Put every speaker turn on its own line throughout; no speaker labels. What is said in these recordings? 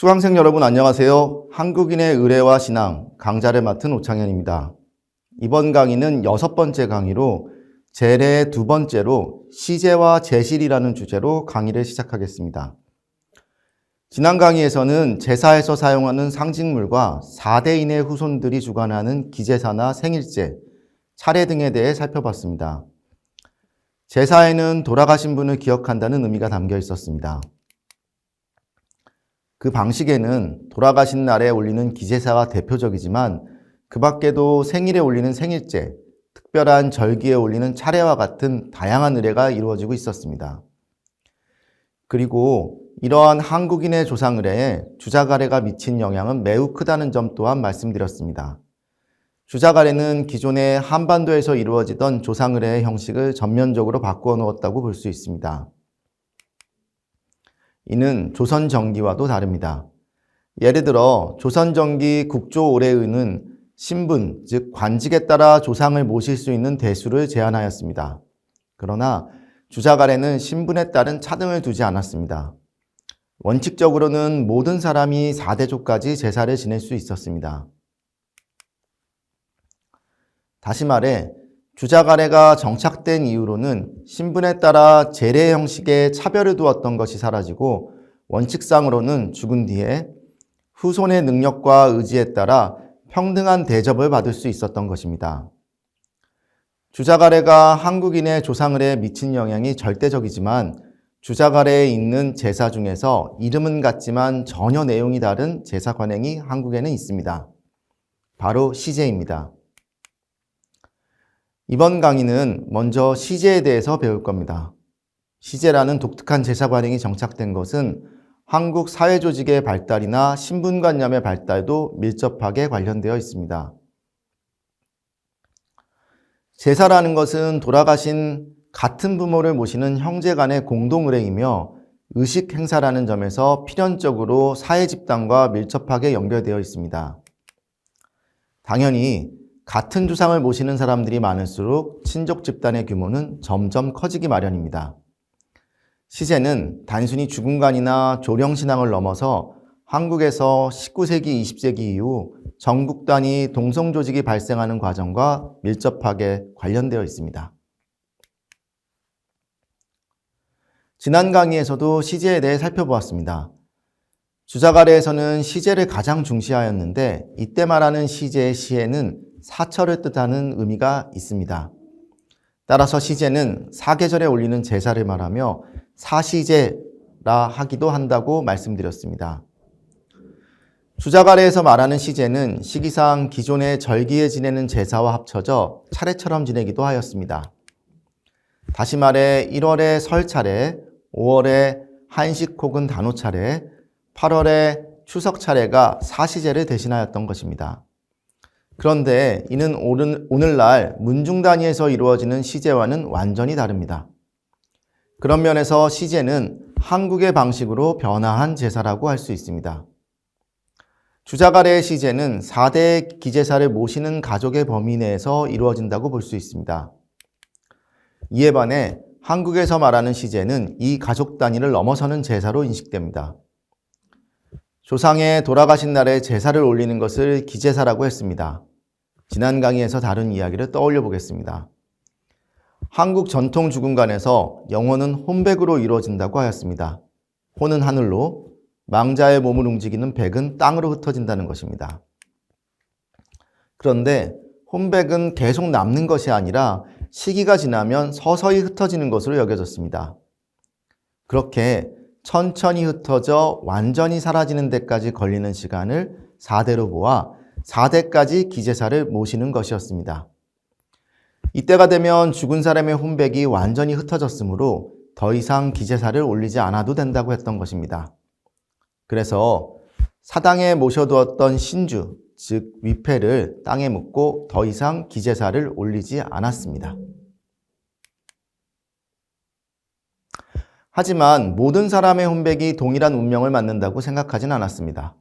수강생 여러분 안녕하세요. 한국인의 의례와 신앙 강좌를 맡은 오창현입니다. 이번 강의는 여섯 번째 강의로 제례 두 번째로 시제와 제실이라는 주제로 강의를 시작하겠습니다. 지난 강의에서는 제사에서 사용하는 상징물과 4대인의 후손들이 주관하는 기제사나 생일제, 차례 등에 대해 살펴봤습니다. 제사에는 돌아가신 분을 기억한다는 의미가 담겨 있었습니다. 그 방식에는 돌아가신 날에 올리는 기제사가 대표적이지만 그 밖에도 생일에 올리는 생일제, 특별한 절기에 올리는 차례와 같은 다양한 의례가 이루어지고 있었습니다. 그리고 이러한 한국인의 조상 의례에 주자가래가 미친 영향은 매우 크다는 점 또한 말씀드렸습니다. 주자가래는 기존의 한반도에서 이루어지던 조상 의례의 형식을 전면적으로 바꾸어 놓았다고 볼 수 있습니다. 이는 조선 정기와도 다릅니다. 예를 들어 조선 정기 국조 올해의는 신분, 즉 관직에 따라 조상을 모실 수 있는 대수를 제한하였습니다. 그러나 주자갈에는 신분에 따른 차등을 두지 않았습니다. 원칙적으로는 모든 사람이 4대조까지 제사를 지낼 수 있었습니다. 다시 말해 주자가래가 정착된 이후로는 신분에 따라 제례 형식의 차별을 두었던 것이 사라지고 원칙상으로는 죽은 뒤에 후손의 능력과 의지에 따라 평등한 대접을 받을 수 있었던 것입니다. 주자가래가 한국인의 조상을에 미친 영향이 절대적이지만 주자가래에 있는 제사 중에서 이름은 같지만 전혀 내용이 다른 제사 관행이 한국에는 있습니다. 바로 시제입니다. 이번 강의는 먼저 시제에 대해서 배울 겁니다. 시제라는 독특한 제사 관행이 정착된 것은 한국 사회 조직의 발달이나 신분관념의 발달도 밀접하게 관련되어 있습니다. 제사라는 것은 돌아가신 같은 부모를 모시는 형제 간의 공동의례이며 의식 행사라는 점에서 필연적으로 사회 집단과 밀접하게 연결되어 있습니다. 당연히 같은 주상을 모시는 사람들이 많을수록 친족 집단의 규모는 점점 커지기 마련입니다. 시제는 단순히 죽음관이나 조령신앙을 넘어서 한국에서 19세기, 20세기 이후 전국 단위 동성 조직이 발생하는 과정과 밀접하게 관련되어 있습니다. 지난 강의에서도 시제에 대해 살펴보았습니다. 주자가래에서는 시제를 가장 중시하였는데 이때 말하는 시제의 시에는 사철을 뜻하는 의미가 있습니다. 따라서 시제는 사계절에 올리는 제사를 말하며 사시제라 하기도 한다고 말씀드렸습니다. 주자가래에서 말하는 시제는 시기상 기존의 절기에 지내는 제사와 합쳐져 차례처럼 지내기도 하였습니다. 다시 말해 1월에 설 차례, 5월에 한식 혹은 단오 차례, 8월에 추석 차례가 사시제를 대신하였던 것입니다. 그런데 이는 오늘날 문중 단위에서 이루어지는 시제와는 완전히 다릅니다. 그런 면에서 시제는 한국의 방식으로 변화한 제사라고 할 수 있습니다. 주자가래의 시제는 4대 기제사를 모시는 가족의 범위 내에서 이루어진다고 볼 수 있습니다. 이에 반해 한국에서 말하는 시제는 이 가족 단위를 넘어서는 제사로 인식됩니다. 조상의 돌아가신 날에 제사를 올리는 것을 기제사라고 했습니다. 지난 강의에서 다룬 이야기를 떠올려 보겠습니다. 한국 전통 죽음관에서 영혼은 혼백으로 이루어진다고 하였습니다. 혼은 하늘로, 망자의 몸을 움직이는 백은 땅으로 흩어진다는 것입니다. 그런데 혼백은 계속 남는 것이 아니라 시기가 지나면 서서히 흩어지는 것으로 여겨졌습니다. 그렇게 천천히 흩어져 완전히 사라지는 데까지 걸리는 시간을 4대로 보아 4대까지 기제사를 모시는 것이었습니다. 이때가 되면 죽은 사람의 혼백이 완전히 흩어졌으므로 더 이상 기제사를 올리지 않아도 된다고 했던 것입니다. 그래서 사당에 모셔두었던 신주, 즉 위패를 땅에 묻고 더 이상 기제사를 올리지 않았습니다. 하지만 모든 사람의 혼백이 동일한 운명을 맞는다고 생각하진 않았습니다.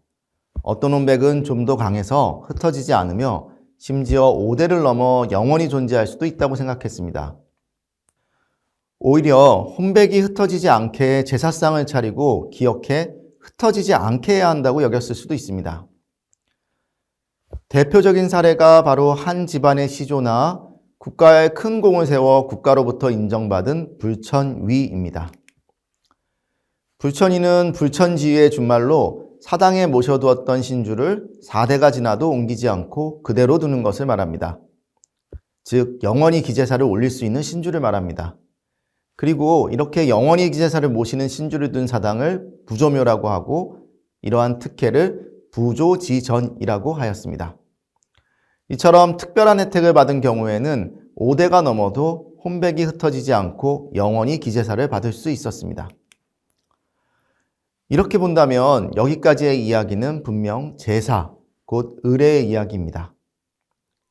어떤 혼백은 좀 더 강해서 흩어지지 않으며 심지어 5대를 넘어 영원히 존재할 수도 있다고 생각했습니다. 오히려 혼백이 흩어지지 않게 제사상을 차리고 기억해 흩어지지 않게 해야 한다고 여겼을 수도 있습니다. 대표적인 사례가 바로 한 집안의 시조나 국가에 큰 공을 세워 국가로부터 인정받은 불천위입니다. 불천위는 불천지위의 준말로 사당에 모셔두었던 신주를 4대가 지나도 옮기지 않고 그대로 두는 것을 말합니다. 즉, 영원히 기제사를 올릴 수 있는 신주를 말합니다. 그리고 이렇게 영원히 기제사를 모시는 신주를 둔 사당을 부조묘라고 하고 이러한 특혜를 부조지전이라고 하였습니다. 이처럼 특별한 혜택을 받은 경우에는 5대가 넘어도 혼백이 흩어지지 않고 영원히 기제사를 받을 수 있었습니다. 이렇게 본다면 여기까지의 이야기는 분명 제사, 곧 의례의 이야기입니다.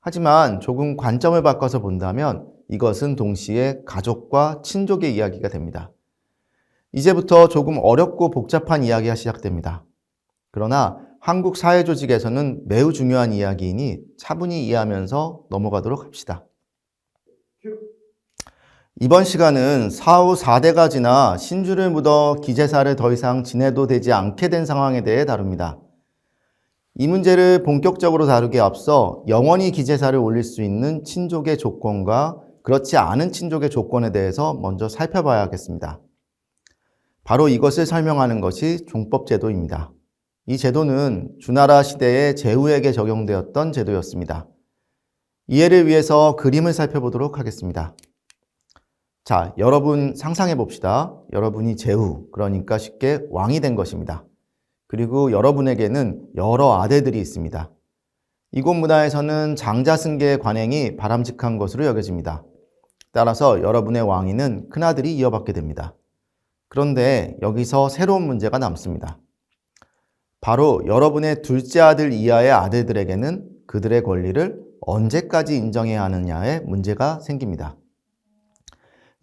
하지만 조금 관점을 바꿔서 본다면 이것은 동시에 가족과 친족의 이야기가 됩니다. 이제부터 조금 어렵고 복잡한 이야기가 시작됩니다. 그러나 한국 사회 조직에서는 매우 중요한 이야기이니 차분히 이해하면서 넘어가도록 합시다. 이번 시간은 사후 4대가 지나 신주를 묻어 기제사를 더 이상 지내도 되지 않게 된 상황에 대해 다룹니다. 이 문제를 본격적으로 다루기에 앞서 영원히 기제사를 올릴 수 있는 친족의 조건과 그렇지 않은 친족의 조건에 대해서 먼저 살펴봐야겠습니다. 바로 이것을 설명하는 것이 종법제도입니다. 이 제도는 주나라 시대의 제후에게 적용되었던 제도였습니다. 이해를 위해서 그림을 살펴보도록 하겠습니다. 자, 여러분 상상해 봅시다. 여러분이 제후, 그러니까 쉽게 왕이 된 것입니다. 그리고 여러분에게는 여러 아들들이 있습니다. 이곳 문화에서는 장자 승계의 관행이 바람직한 것으로 여겨집니다. 따라서 여러분의 왕위는 큰아들이 이어받게 됩니다. 그런데 여기서 새로운 문제가 남습니다. 바로 여러분의 둘째 아들 이하의 아들들에게는 그들의 권리를 언제까지 인정해야 하느냐에 문제가 생깁니다.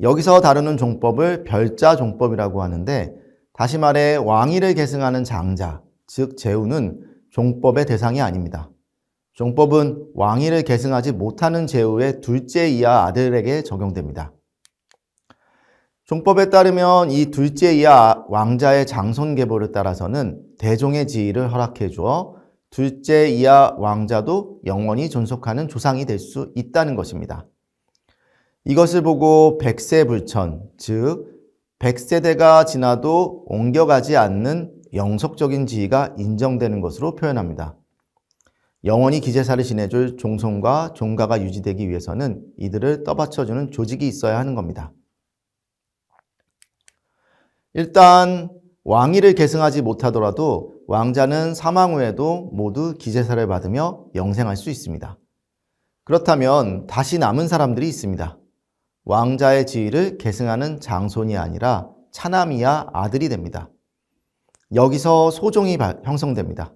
여기서 다루는 종법을 별자 종법이라고 하는데 다시 말해 왕위를 계승하는 장자, 즉 제후는 종법의 대상이 아닙니다. 종법은 왕위를 계승하지 못하는 제후의 둘째 이하 아들에게 적용됩니다. 종법에 따르면 이 둘째 이하 왕자의 장손 계보를 따라서는 대종의 지위를 허락해 주어 둘째 이하 왕자도 영원히 존속하는 조상이 될 수 있다는 것입니다. 이것을 보고 백세불천, 즉 백세대가 지나도 옮겨가지 않는 영속적인 지위가 인정되는 것으로 표현합니다. 영원히 기제사를 지내줄 종손과 종가가 유지되기 위해서는 이들을 떠받쳐주는 조직이 있어야 하는 겁니다. 일단 왕위를 계승하지 못하더라도 왕자는 사망 후에도 모두 기제사를 받으며 영생할 수 있습니다. 그렇다면 다시 남은 사람들이 있습니다. 왕자의 지위를 계승하는 장손이 아니라 차남이야 아들이 됩니다. 여기서 소종이 형성됩니다.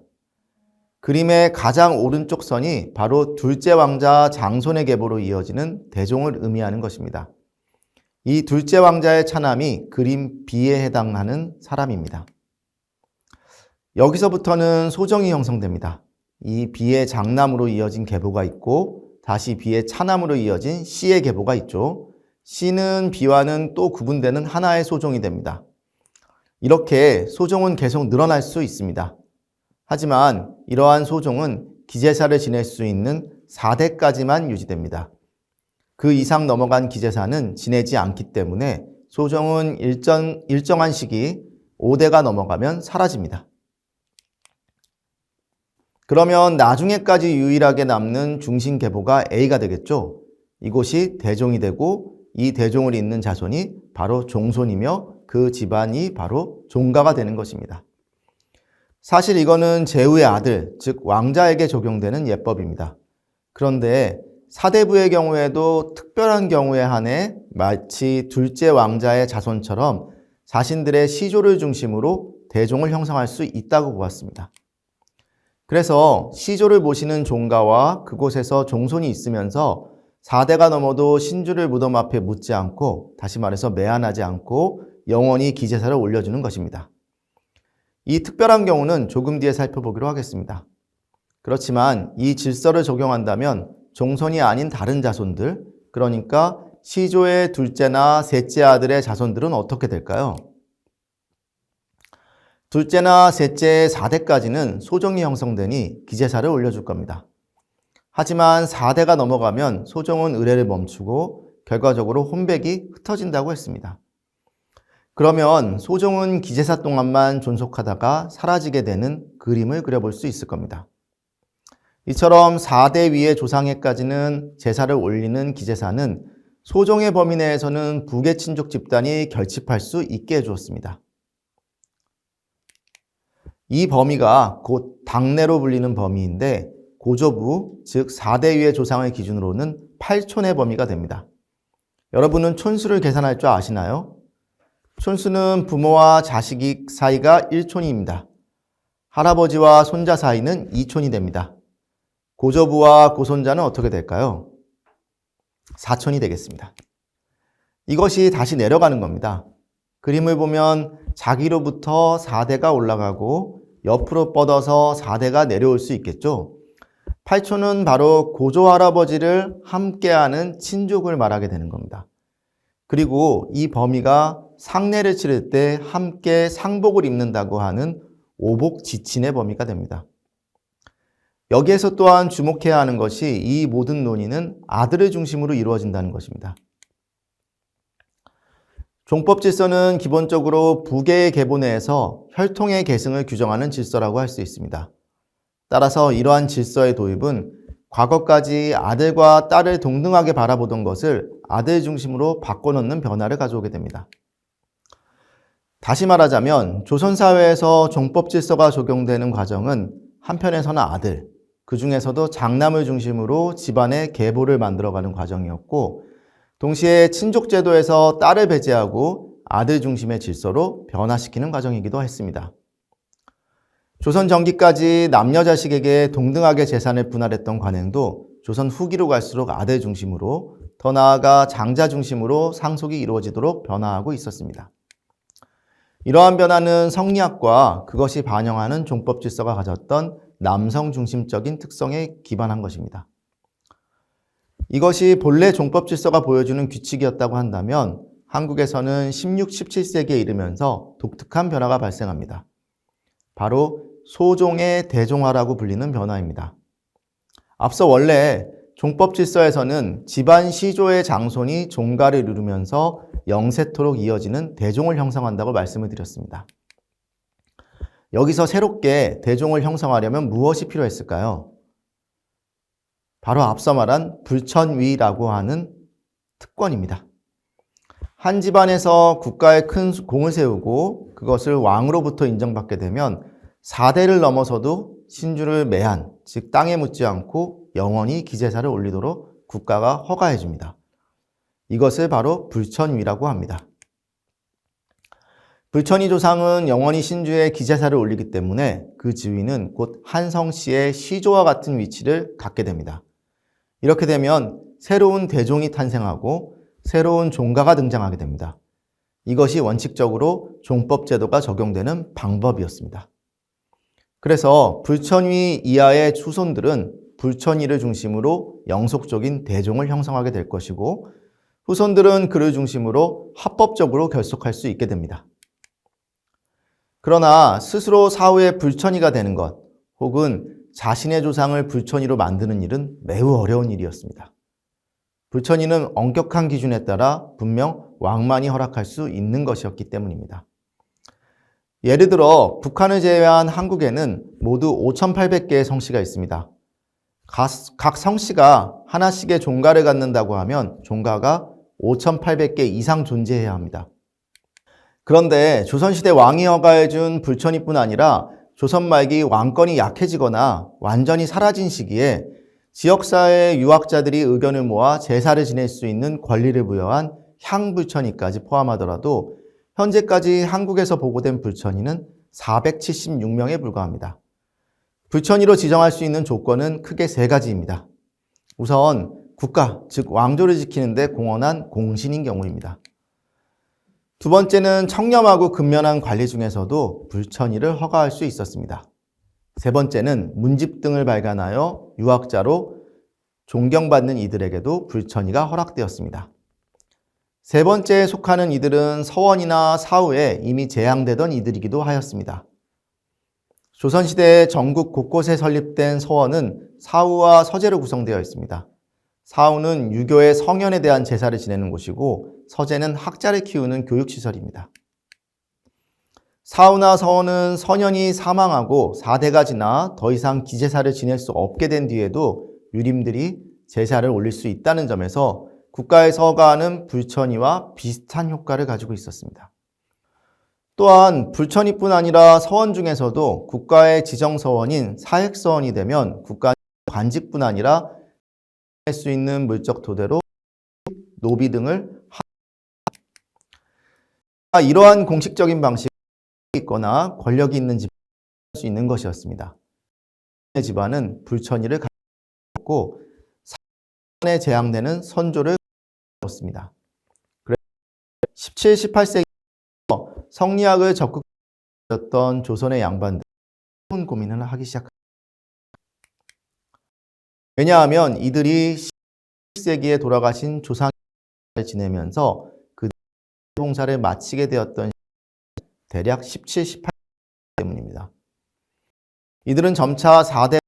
그림의 가장 오른쪽 선이 바로 둘째 왕자 장손의 계보로 이어지는 대종을 의미하는 것입니다. 이 둘째 왕자의 차남이 그림 B에 해당하는 사람입니다. 여기서부터는 소정이 형성됩니다. 이 B의 장남으로 이어진 계보가 있고 다시 B의 차남으로 이어진 C의 계보가 있죠. C는 B와는 또 구분되는 하나의 소종이 됩니다. 이렇게 소종은 계속 늘어날 수 있습니다. 하지만 이러한 소종은 기제사를 지낼 수 있는 4대까지만 유지됩니다. 그 이상 넘어간 기제사는 지내지 않기 때문에 소종은 일정, 일정한 시기 5대가 넘어가면 사라집니다. 그러면 나중에까지 유일하게 남는 중심 계보가 A가 되겠죠. 이곳이 대종이 되고 이 대종을 잇는 자손이 바로 종손이며 그 집안이 바로 종가가 되는 것입니다. 사실 이거는 제후의 아들, 즉 왕자에게 적용되는 예법입니다. 그런데 사대부의 경우에도 특별한 경우에 한해 마치 둘째 왕자의 자손처럼 자신들의 시조를 중심으로 대종을 형성할 수 있다고 보았습니다. 그래서 시조를 모시는 종가와 그곳에서 종손이 있으면서 4대가 넘어도 신주를 무덤 앞에 묻지 않고 다시 말해서 매안하지 않고 영원히 기제사를 올려주는 것입니다. 이 특별한 경우는 조금 뒤에 살펴보기로 하겠습니다. 그렇지만 이 질서를 적용한다면 종손이 아닌 다른 자손들, 그러니까 시조의 둘째나 셋째 아들의 자손들은 어떻게 될까요? 둘째나 셋째 4대까지는 소종이 형성되니 기재사를 올려줄 겁니다. 하지만 4대가 넘어가면 소종은 의뢰를 멈추고 결과적으로 혼백이 흩어진다고 했습니다. 그러면 소종은 기재사 동안만 존속하다가 사라지게 되는 그림을 그려볼 수 있을 겁니다. 이처럼 4대 위의 조상에까지는 제사를 올리는 기재사는 소종의 범위 내에서는 북의 친족 집단이 결집할 수 있게 해주었습니다. 이 범위가 곧 당내로 불리는 범위인데 고조부, 즉 4대 위의 조상을 기준으로는 8촌의 범위가 됩니다. 여러분은 촌수를 계산할 줄 아시나요? 촌수는 부모와 자식 사이가 1촌입니다. 할아버지와 손자 사이는 2촌이 됩니다. 고조부와 고손자는 어떻게 될까요? 4촌이 되겠습니다. 이것이 다시 내려가는 겁니다. 그림을 보면 자기로부터 4대가 올라가고 옆으로 뻗어서 4대가 내려올 수 있겠죠. 8촌은 바로 고조 할아버지를 함께하는 친족을 말하게 되는 겁니다. 그리고 이 범위가 상례를 치를 때 함께 상복을 입는다고 하는 오복 지친의 범위가 됩니다. 여기에서 또한 주목해야 하는 것이 이 모든 논의는 아들을 중심으로 이루어진다는 것입니다. 종법 질서는 기본적으로 부계의 계보 내에서 혈통의 계승을 규정하는 질서라고 할 수 있습니다. 따라서 이러한 질서의 도입은 과거까지 아들과 딸을 동등하게 바라보던 것을 아들 중심으로 바꿔놓는 변화를 가져오게 됩니다. 다시 말하자면 조선사회에서 종법 질서가 적용되는 과정은 한편에서는 아들, 그 중에서도 장남을 중심으로 집안의 계보를 만들어가는 과정이었고 동시에 친족제도에서 딸을 배제하고 아들 중심의 질서로 변화시키는 과정이기도 했습니다. 조선 전기까지 남녀 자식에게 동등하게 재산을 분할했던 관행도 조선 후기로 갈수록 아들 중심으로 더 나아가 장자 중심으로 상속이 이루어지도록 변화하고 있었습니다. 이러한 변화는 성리학과 그것이 반영하는 종법 질서가 가졌던 남성 중심적인 특성에 기반한 것입니다. 이것이 본래 종법 질서가 보여주는 규칙이었다고 한다면 한국에서는 16, 17세기에 이르면서 독특한 변화가 발생합니다. 바로 소종의 대종화라고 불리는 변화입니다. 앞서 원래 종법 질서에서는 집안 시조의 장손이 종가를 이루면서 영세토록 이어지는 대종을 형성한다고 말씀을 드렸습니다. 여기서 새롭게 대종을 형성하려면 무엇이 필요했을까요? 바로 앞서 말한 불천위라고 하는 특권입니다. 한 집안에서 국가에 큰 공을 세우고 그것을 왕으로부터 인정받게 되면 4대를 넘어서도 신주를 매한, 즉 땅에 묻지 않고 영원히 기재사를 올리도록 국가가 허가해 줍니다. 이것을 바로 불천위라고 합니다. 불천이 조상은 영원히 신주에 기재사를 올리기 때문에 그 지위는 곧 한성씨의 시조와 같은 위치를 갖게 됩니다. 이렇게 되면 새로운 대종이 탄생하고 새로운 종가가 등장하게 됩니다. 이것이 원칙적으로 종법 제도가 적용되는 방법이었습니다. 그래서 불천위 이하의 추손들은 불천위를 중심으로 영속적인 대종을 형성하게 될 것이고 후손들은 그를 중심으로 합법적으로 결속할 수 있게 됩니다. 그러나 스스로 사후에 불천이가 되는 것 혹은 자신의 조상을 불천이로 만드는 일은 매우 어려운 일이었습니다. 불천이는 엄격한 기준에 따라 분명 왕만이 허락할 수 있는 것이었기 때문입니다. 예를 들어 북한을 제외한 한국에는 모두 5,800개의 성씨가 있습니다. 각 성씨가 하나씩의 종가를 갖는다고 하면 종가가 5,800개 이상 존재해야 합니다. 그런데 조선시대 왕이 허가해준 불천이뿐 아니라 조선 말기 왕권이 약해지거나 완전히 사라진 시기에 지역사회 유학자들이 의견을 모아 제사를 지낼 수 있는 권리를 부여한 향불천이까지 포함하더라도 현재까지 한국에서 보고된 불천이는 476명에 불과합니다. 불천이로 지정할 수 있는 조건은 크게 세 가지입니다. 우선 국가, 즉 왕조를 지키는데 공헌한 공신인 경우입니다. 두 번째는 청렴하고 근면한 관리 중에서도 불천이를 허가할 수 있었습니다. 세 번째는 문집 등을 발간하여 유학자로 존경받는 이들에게도 불천이가 허락되었습니다. 세 번째에 속하는 이들은 서원이나 사후에 이미 재앙되던 이들이기도 하였습니다. 조선시대 전국 곳곳에 설립된 서원은 사후와 서제로 구성되어 있습니다. 사후는 유교의 성현에 대한 제사를 지내는 곳이고 서제는 학자를 키우는 교육시설입니다. 사후나 서원은 선현이 사망하고 4대가 지나 더 이상 기제사를 지낼 수 없게 된 뒤에도 유림들이 제사를 올릴 수 있다는 점에서 국가의 서가는 불천이와 비슷한 효과를 가지고 있었습니다. 또한 불천이뿐 아니라 서원 중에서도 국가의 지정서원인 사획서원이 되면 국가 관직뿐 아니라 할 수 있는 물적 토대로 노비 등을 하... 이러한 공식적인 방식이 있거나 권력이 있는 집안을 수 있는 것이었습니다. 집안은 불천이를 갖고 사원에 재앙되는 선조를 었습니다. 17, 18세기 성리학을 적극했던 조선의 양반들 은 고민을 하기 시작합니다. 왜냐하면 이들이 10세기에 돌아가신 조상을 지내면서 그 봉사를 마치게 되었던 대략 17, 18 때문입니다. 이들은 점차 4대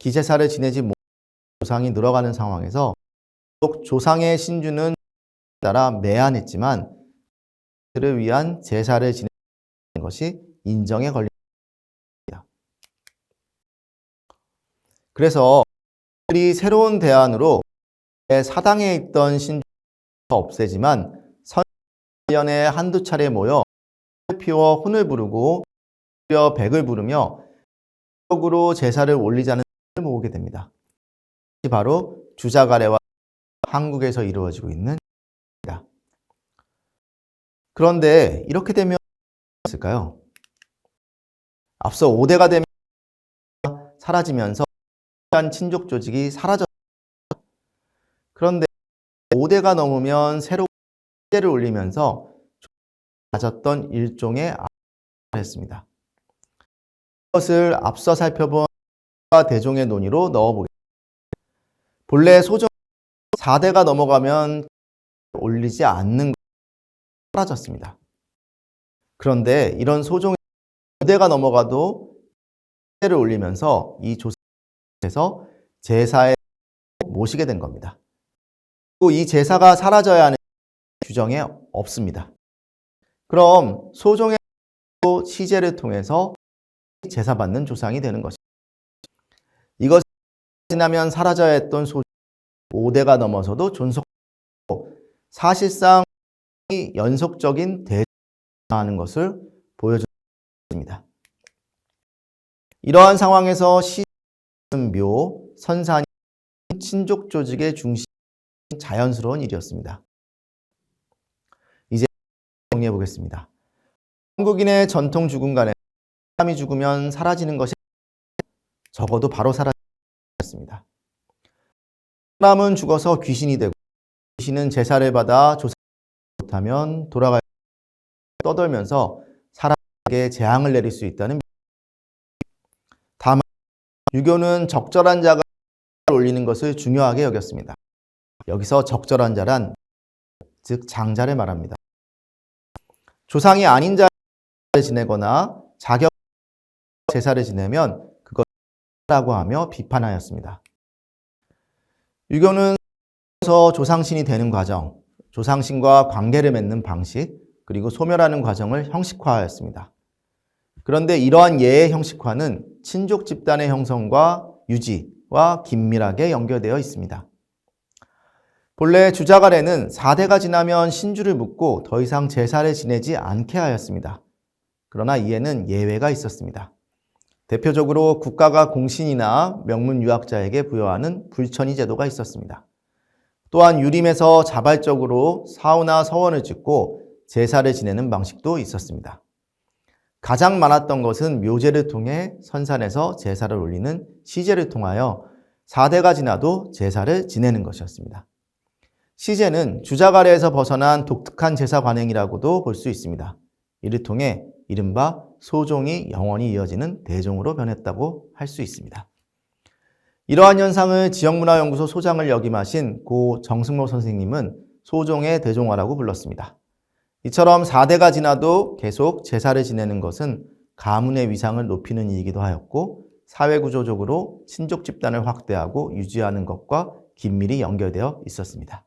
기제사를 지내지 못한 조상이 늘어가는 상황에서 조상의 신주는 따라 매한했지만 그를 위한 제사를 지내는 것이 인정에 걸립니다. 그래서 이 새로운 대안으로 사당에 있던 신주가 없애지만 선연에 한두 차례 모여 피워 혼을 부르고 백을 부르며 적으로 제사를 올리자는 모으게 됩니다. 바로 주자가래와 한국에서 이루어지고 있는 그런데 이렇게 되면 있을까요? 앞서 5대가 되면 사라지면서 친족 조직이 사라졌 그런데 5대가 넘으면 새로 를 올리면서 가졌던 일종의 했습니다. 이것을 앞서 살펴본 대종의 논의로 넣어보겠습니다. 본래 소정 4대가 넘어가면 올리지 않는 사라졌습니다. 그런데 이런 소종의 5대가 넘어가도 를 올리면서 이 조사에서 제사에 모시게 된 겁니다. 그리고 이 제사가 사라져야 하는 규정에 없습니다. 그럼 소종의 시제를 통해서 제사받는 조상이 되는 것입니다. 이것이 지나면 사라져야 했던 소 5대가 넘어서도 존속하고 사실상 연속적인 대하는 것을 보여줍니다. 이러한 상황에서 시묘, 선산이 친족 조직의 중심 자연스러운 일이었습니다. 이제 정리해 보겠습니다. 한국인의 전통 죽음 간에 사람이 죽으면 사라지는 것이 적어도 바로 사라졌습니다. 사람은 죽어서 귀신이 되고 귀신은 제사를 받아 조사 못하면 돌아갈 떠돌면서 사람에게 재앙을 내릴 수 있다는 다만 유교는 적절한 자가 올리는 것을 중요하게 여겼습니다. 여기서 적절한 자란 즉 장자를 말합니다. 조상이 아닌 자를 지내거나 자격 제사를 지내면 그것라고 하며 비판하였습니다. 유교는 조상신이 되는 과정, 조상신과 관계를 맺는 방식, 그리고 소멸하는 과정을 형식화하였습니다. 그런데 이러한 예의 형식화는 친족 집단의 형성과 유지와 긴밀하게 연결되어 있습니다. 본래 주자갈에는 4대가 지나면 신주를 묻고 더 이상 제사를 지내지 않게 하였습니다. 그러나 이에는 예외가 있었습니다. 대표적으로 국가가 공신이나 명문 유학자에게 부여하는 불천이 제도가 있었습니다. 또한 유림에서 자발적으로 사우나 서원을 짓고 제사를 지내는 방식도 있었습니다. 가장 많았던 것은 묘제를 통해 선산에서 제사를 올리는 시제를 통하여 4대가 지나도 제사를 지내는 것이었습니다. 시제는 주자가래에서 벗어난 독특한 제사 관행이라고도 볼 수 있습니다. 이를 통해 이른바 소종이 영원히 이어지는 대종으로 변했다고 할 수 있습니다. 이러한 현상을 지역문화연구소 소장을 역임하신 고 정승로 선생님은 소종의 대종화라고 불렀습니다. 이처럼 4대가 지나도 계속 제사를 지내는 것은 가문의 위상을 높이는 이이기도 하였고 사회 구조적으로 친족 집단을 확대하고 유지하는 것과 긴밀히 연결되어 있었습니다.